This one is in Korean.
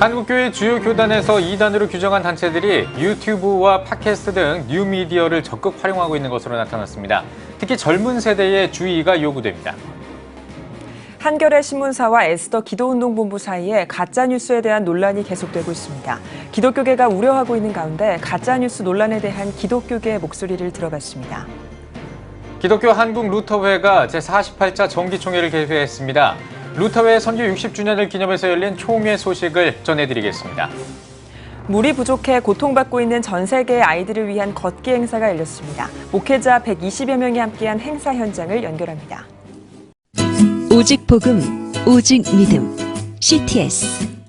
한국교회 주요 교단에서 이단으로 규정한 단체들이 유튜브와 팟캐스트 등 뉴미디어를 적극 활용하고 있는 것으로 나타났습니다. 특히 젊은 세대의 주의가 요구됩니다. 한겨레 신문사와 에스더 기도운동본부 사이에 가짜 뉴스에 대한 논란이 계속되고 있습니다. 기독교계가 우려하고 있는 가운데 가짜 뉴스 논란에 대한 기독교계의 목소리를 들어봤습니다. 기독교 한국 루터회가 제48차 정기총회를 개회했습니다. 루터회 선교 60주년을 기념해서 열린 총회 소식을 전해드리겠습니다. 물이 부족해 고통받고 있는 전 세계의 아이들을 위한 걷기 행사가 열렸습니다. 목회자 120여 명이 함께한 행사 현장을 연결합니다. 오직 복음, 오직 믿음. CTS